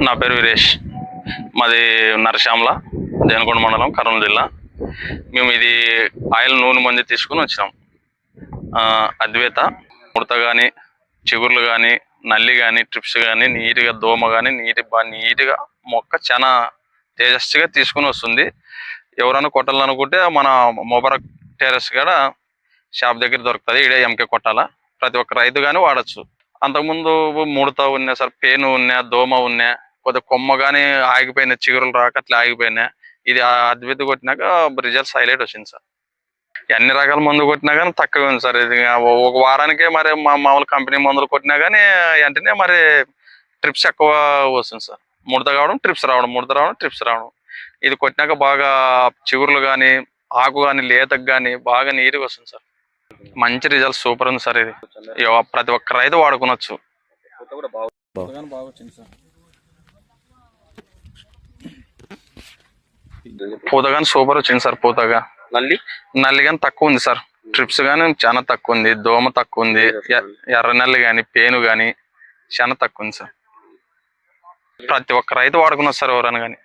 నా పేరు వీరేష్. మాది నరశామల దేవనకొండ మండలం కర్నూలు జిల్లా. మేము ఇది ఆయిల్ నూనె మంది తీసుకుని వచ్చినాం. అద్వేత ముడత కానీ చిగుర్లు కానీ నల్లి కానీ ట్రిప్స్ కానీ నీట్గా దోమ కానీ నీటి నీట్గా మొక్క చాలా తేజస్సుగా తీసుకుని వస్తుంది. ఎవరైనా కొట్టాలనుకుంటే మన మొబరక్ టెరస్ కూడా షాప్ దగ్గర దొరుకుతుంది. ఇడే ఎంకే కొట్టాల. ప్రతి ఒక్క రైతు కానీ వాడచ్చు. అంతకుముందు ముడత ఉన్నా సార్ పేను ఉన్నా దోమ ఉన్నా కొద్దిగా కొమ్మ కానీ ఆగిపోయినా చిగురులు రాక అట్లా ఆగిపోయినా ఇది ఆ అద్భుత కొట్టినాక రిజల్ట్స్ హైలైట్ వచ్చింది సార్. ఎన్ని రకాల మందు కొట్టినా కానీ తక్కువ ఉంది సార్. ఇది ఒక వారానికే మరి మా మామూలు కంపెనీ మందులు కొట్టినా కానీ వెంటనే మరి ట్రిప్స్ ఎక్కువ వస్తుంది సార్. ముడత కావడం ట్రిప్స్ రావడం ముడత రావడం ట్రిప్స్ రావడం. ఇది కొట్టినాక బాగా చిగురులు కానీ ఆకు కానీ లేతకు కానీ బాగా నీరుగా వస్తుంది సార్. మంచి రిజల్ట్ సూపర్ ఉంది సార్ ఇది. ప్రతి ఒక్క రైతు సార్ పూత కానీ సూపర్ వచ్చింది సార్ పూతగా. నల్లి? నల్లి కానీ తక్కువ ఉంది సార్. ట్రిప్స్ కానీ చాలా తక్కువ ఉంది. దోమ తక్కువ ఉంది. ఎర్ర నల్లి కానీ పేను కానీ చాలా తక్కువ ఉంది సార్. ప్రతి ఒక్క రైతు వాడుకున్నారు సార్ ఎవరైనా కానీ